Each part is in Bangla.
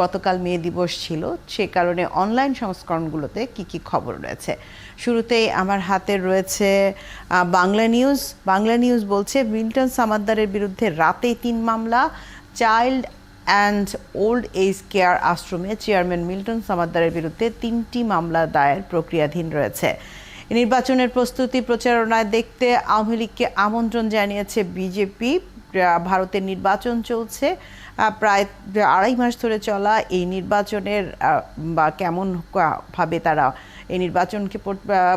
গতকাল মে দিবস ছিল। সে কারণে অনলাইন সংস্করণগুলোতে কি কি খবর রয়েছে? শুরুতেই আমার হাতে রয়েছে বাংলা নিউজ বাংলা নিউজ বলছে, মিল্টন সামাদ্দারের বিরুদ্ধে রাতেই তিন মামলা child and old age care আশ্রমে চেয়ারম্যান মিল্টন সামাদ্দারের বিরুদ্ধে তিনটি মামলা দায়ের প্রক্রিয়াধীন রয়েছে। নির্বাচনের প্রস্তুতি প্রচারণায় দেখতে আওয়ামী লীগকে আমন্ত্রণ জানিয়েছে বিজেপি। ভারতের নির্বাচন চলছে। প্রায় আড়াই মাস ধরে চলা এই নির্বাচনের বা কেমন ভাবে তারা এই নির্বাচনকে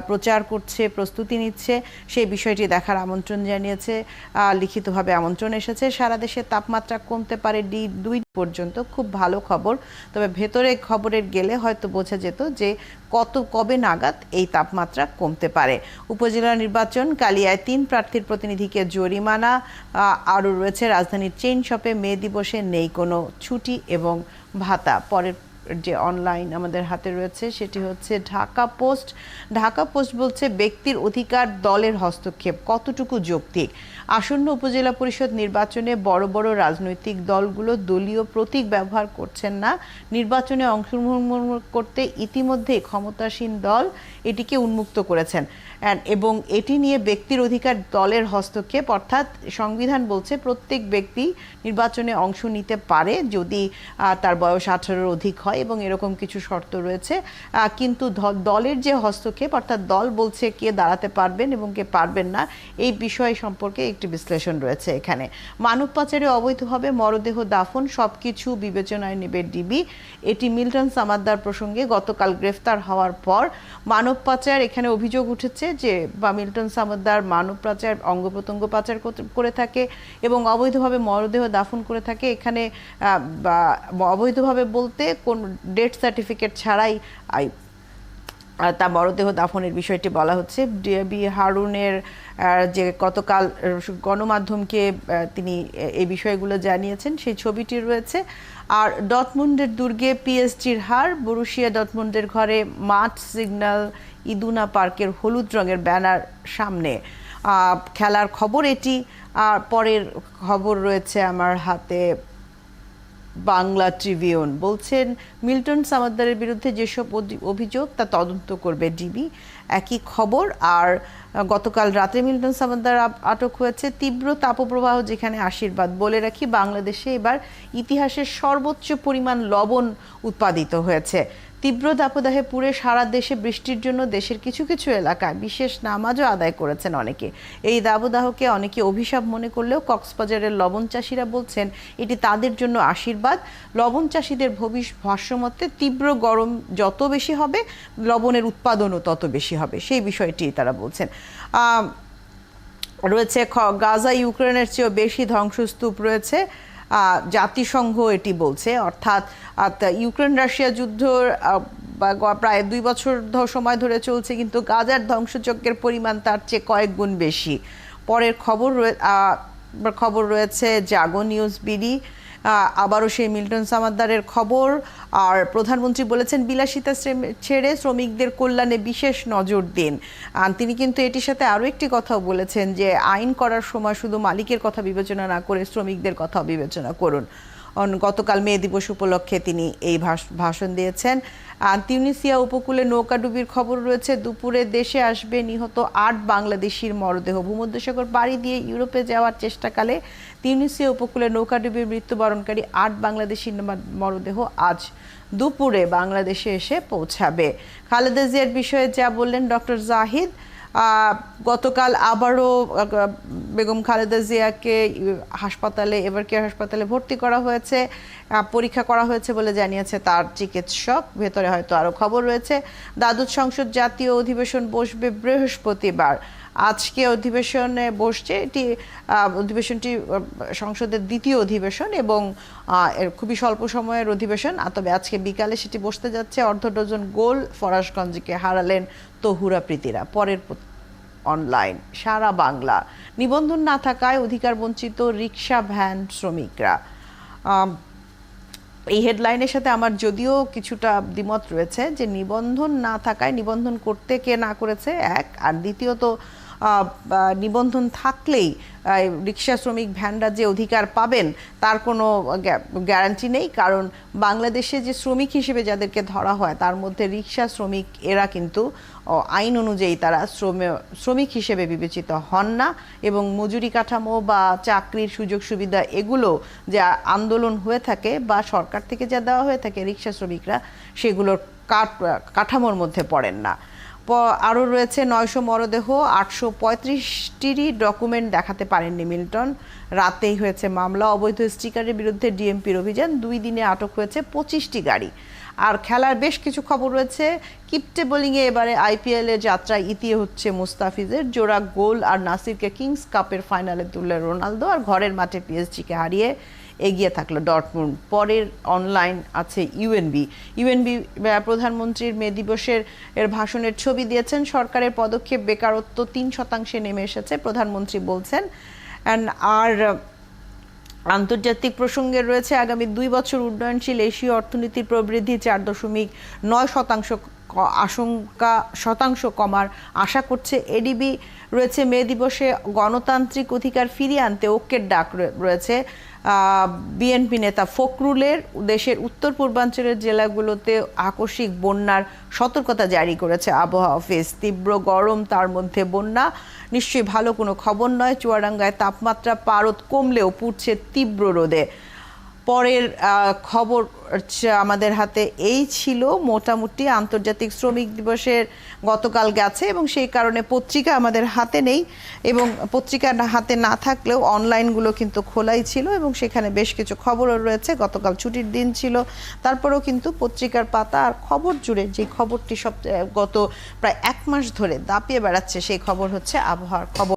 প্রচার করছে, প্রস্তুতি নিচ্ছে, সেই বিষয়টি দেখার আমন্ত্রণ জানিয়েছে লিখিতভাবে আমন্ত্রণ এসেছে। সারা দেশে তাপমাত্রা কমতে পারে ডি, দুই পর্যন্ত, খুব ভালো খবর। তবে ভেতরে খবরের গেলে হয়তো বোঝা যেত যে কত, কবে নাগাদ এই তাপমাত্রা কমতে পারে। উপজেলা নির্বাচন, কালিয়ায় তিন প্রার্থীর প্রতিনিধিকে জরিমানা আরও রয়েছে, রাজধানীর চেইন শপে মে দিবসে নেই কোনো ছুটি এবং ভাতা। পরের যে অনলাইন আমাদের হাতে রয়েছে, সেটি হচ্ছে ঢাকা পোস্ট। ঢাকা পোস্ট বলছে ব্যক্তির অধিকার দলের হস্তক্ষেপ, কতটুকু যৌক্তিক? আসন্ন উপজেলা পরিষদ নির্বাচনে বড় বড় রাজনৈতিক দলগুলো দলীয় প্রতীক ব্যবহার করছেন না। নির্বাচনে অংশগ্রহণ করতে ইতিমধ্যে ক্ষমতাসীন দল এটিকে উন্মুক্ত করেছেন। এবং এটি নিয়ে ব্যক্তির অধিকার দলের হস্তক্ষেপ, অর্থাৎ সংবিধান বলছে প্রত্যেক ব্যক্তি নির্বাচনে অংশ নিতে পারে যদি তার বয়স আঠারোর অধিক হয়। এবং এরকম কিছু শর্ত রয়েছে। কিন্তু দলের যে হস্তক্ষেপ, অর্থাৎ দল বলছে কে দাঁড়াতে পারবেন এবং কে পারবেন না, এই বিষয় সম্পর্কে একটি বিশ্লেষণ রয়েছে এখানে। মানব পাচারে অবৈধভাবে মরদেহ দাফন, সবকিছু বিবেচনায় নেবে ডিবি। এটি মিল্টন সামাদ্দার প্রসঙ্গে গতকাল গ্রেফতার হওয়ার পর মানব পাচার এখানে অভিযোগ উঠেছে যে, বা মিল্টন সামাদ্দার মানব পাচার অঙ্গ প্রত্যঙ্গ পাচার করে থাকে এবং অবৈধভাবে মরদেহ দাফন করে থাকে। এখানে বা, অবৈধভাবে বলতে কোন ডেথ সার্টিফিকেট ছাড়াই তা মরদেহ দাফনের বিষয়টি বলা হচ্ছে। ডিবি হারুনের যে গতকাল গণমাধ্যমকে তিনি এই বিষয়গুলো জানিয়েছেন, সেই ছবিটি রয়েছে। আর ডটমুন্ডের দুর্গে পিএসজির হার, বরুশিয়া ডটমুন্ডের ঘরে মাঠ সিগন্যাল, ইদুনা পার্কের হলুদ রঙের ব্যানার সামনে। খেলার খবর এটি, আর পরের খবর রয়েছে আমার হাতে। বাংলা ট্রিবিউন বলছেন, মিল্টন সামাদ্দারের বিরুদ্ধে যেসব অভিযোগ, তা তদন্ত করবে ডিবি। একই খবর, আর গতকাল রাতে মিল্টন সামাদ্দার আটক হয়েছে তীব্র তাপপ্রবাহ যেখানে আশীর্বাদ। বলে রাখি, বাংলাদেশে এবার ইতিহাসের সর্বোচ্চ পরিমাণ লবণ উৎপাদিত হয়েছে। তীব্র দাপদাহে পুরে সারা দেশে বৃষ্টির জন্য দেশের কিছু কিছু এলাকায় বিশেষ নামাজও আদায় করেছেন অনেকে। এই দাবদাহকে অনেকে অভিশাপ মনে করলেও কক্সবাজারের লবণ চাষিরা বলছেন, এটি তাদের জন্য আশীর্বাদ। লবণ চাষিদের ভবিষ্য ভাষ্যমতে তীব্র গরম যত বেশি হবে, লবণের উৎপাদনও তত বেশি হবে। সেই বিষয়টি তারা বলছেন। রয়েছে গাজা ইউক্রেনের চেয়েও বেশি ধ্বংসস্তূপ রয়েছে। জাতিসংঘ এটি বলছে। অর্থাৎ ইউক্রেন রাশিয়া যুদ্ধ প্রায় দুই বছর সময় ধরে চলছে, কিন্তু গাজার ধ্বংসযজ্ঞের পরিমাণ তার চেয়ে কয়েক গুণ বেশি। পরের খবর খবর রয়েছে জাগো নিউজ বিডি। আবারও সেই মিল্টন সামাদ্দারের খবর। আর প্রধানমন্ত্রী বলেছেন, বিলাসিতা ছেড়ে শ্রমিকদের কল্যাণে বিশেষ নজর দিন। আর তিনি কিন্তু এটির সাথে আরও একটি কথাও বলেছেন যে, আইন করার সময় শুধু মালিকের কথা বিবেচনা না করে শ্রমিকদের কথা বিবেচনা করুন। গতকাল মে দিবস উপলক্ষে তিনি এই ভাষ- ভাষণ দিয়েছেন। তিউনিসিয়া উপকূলে নৌকাডুবির খবর রয়েছে। দুপুরে দেশে আসবে নিহত আট বাংলাদেশির মরদেহ। ভূমধ্যসাগর পাড়ি দিয়ে ইউরোপে যাওয়ার চেষ্টাকালে তিউনিসিয়া উপকূলে নৌকাডুবির মৃত্যুবরণকারী আট বাংলাদেশির মরদেহ আজ দুপুরে বাংলাদেশে এসে পৌঁছাবে। খালেদা জিয়ার বিষয়ে যা বললেন ডক্টর জাহিদ গতকাল আবারও বেগম খালেদা জিয়াকে হাসপাতালে এবার কেয়ার হাসপাতালে ভর্তি করা হয়েছে পরীক্ষা করা হয়েছে বলে জানিয়েছে তার চিকিৎসক। ভেতরে হয়তো আরও খবর রয়েছে। দ্বাদশ সংসদ জাতীয় অধিবেশন বসবে বৃহস্পতিবার। আজকে অধিবেশনে বসছে, এটি অধিবেশনটি সংসদের দ্বিতীয় অধিবেশন এবং খুবই স্বল্প সময়ের অধিবেশন। তবে আজকে বিকালে সেটি বসতে যাচ্ছে অর্ধ ডজন গোল ফরাসগঞ্জকে হারালেন তহুরা প্রীতিরা। পরের অনলাইন সারা বাংলা। নিবন্ধন না থাকায় অধিকার বঞ্চিত রিক্সা ভ্যান শ্রমিকরা। এই হেডলাইনের সাথে আমার যদিও কিছুটা দ্বিমত রয়েছে যে নিবন্ধন না থাকায় নিবন্ধন করতে কে না করেছে, এক। আর দ্বিতীয়ত নিবন্ধন থাকলেই রিক্সা শ্রমিক ভ্যানরা যে অধিকার পাবেন, তার কোনো গ্যারান্টি নেই। কারণ বাংলাদেশে যে শ্রমিক হিসেবে যাদেরকে ধরা হয়, তার মধ্যে রিক্সা শ্রমিক এরা কিন্তু আইন অনুযায়ী তারা শ্রমে- শ্রমিক হিসেবে বিবেচিত হন না। এবং মজুরি কাঠামো বা চাকরির সুযোগ সুবিধা এগুলো যে আন্দোলন হয়ে থাকে বা সরকার থেকে যা দেওয়া হয়ে থাকে রিক্সা শ্রমিকরা, সেগুলোর কাঠ- কাঠামোর মধ্যে পড়েন না। আরও রয়েছে নয়শো মরদেহ, আটশো পঁয়ত্রিশটিরই ডকুমেন্ট দেখাতে পারেননি মিল্টন। রাতেই হয়েছে মামলা, অবৈধ স্টিকারের বিরুদ্ধে ডিএমপির অভিযান, দুই দিনে আটক হয়েছে পঁচিশটি গাড়ি। আর খেলার বেশ কিছু খবর রয়েছে, কিপটে বোলিংয়ে এবারে আইপিএল এর যাত্রায় ইতি হচ্ছে মুস্তাফিজের, জোড়া গোল আর নাসিরকে কিংস কাপের ফাইনালে তুললে রোনালদো, আর ঘরের মাঠে পিএসজিকে হারিয়ে এগিয়ে থাকল ডটমুন্ড। পরের অনলাইন আছে ইউএনবি। ইউএনবি প্রধানমন্ত্রীর মে দিবসের, এর ভাষণের ছবি দিয়েছেন। সরকারের পদক্ষেপ বেকারত্ব তিন শতাংশে নেমে এসেছে, প্রধানমন্ত্রী বলছেন। অ্যান্ড আর আন্তর্জাতিক প্রসঙ্গে রয়েছে, আগামী দুই বছর উন্নয়নশীল এশীয় অর্থনীতির প্রবৃদ্ধি চার দশমিক নয় শতাংশ আশঙ্কা শতাংশ কমার আশা করছে এডিবি রয়েছে মে দিবসে গণতান্ত্রিক অধিকার ফিরিয়ে আনতে ঐক্যের ডাক রয়ে- রয়েছে। বিএনপি নেতা ফখরুলের দেশের উত্তর পূর্বাঞ্চলের জেলাগুলোতে আকস্মিক বন্যার সতর্কতা জারি করেছে আবহাওয়া অফিস। তীব্র গরম, তার মধ্যে বন্যা। নিশ্চয়ই ভালো কোনো খবর নয়। চুয়াডাঙ্গায় তাপমাত্রা পারদ কমলেও পুড়ছে তীব্র রোদে। পরের খবর আমাদের হাতে এই ছিল মোটামুটি আন্তর্জাতিক শ্রমিক দিবসের গতকাল গেছে এবং সেই কারণে পত্রিকা আমাদের হাতে নেই এবং পত্রিকা হাতে না থাকলেও অনলাইনগুলো কিন্তু খোলাই ছিল এবং সেখানে বেশ কিছু খবরও রয়েছে। গতকাল ছুটির দিন ছিল। তারপরেও কিন্তু পত্রিকার পাতা আর খবর জুড়ে যে খবরটি সব গত প্রায় এক মাস ধরে দাপিয়ে বেড়াচ্ছে সেই খবর হচ্ছে আবহাওয়ার খবর।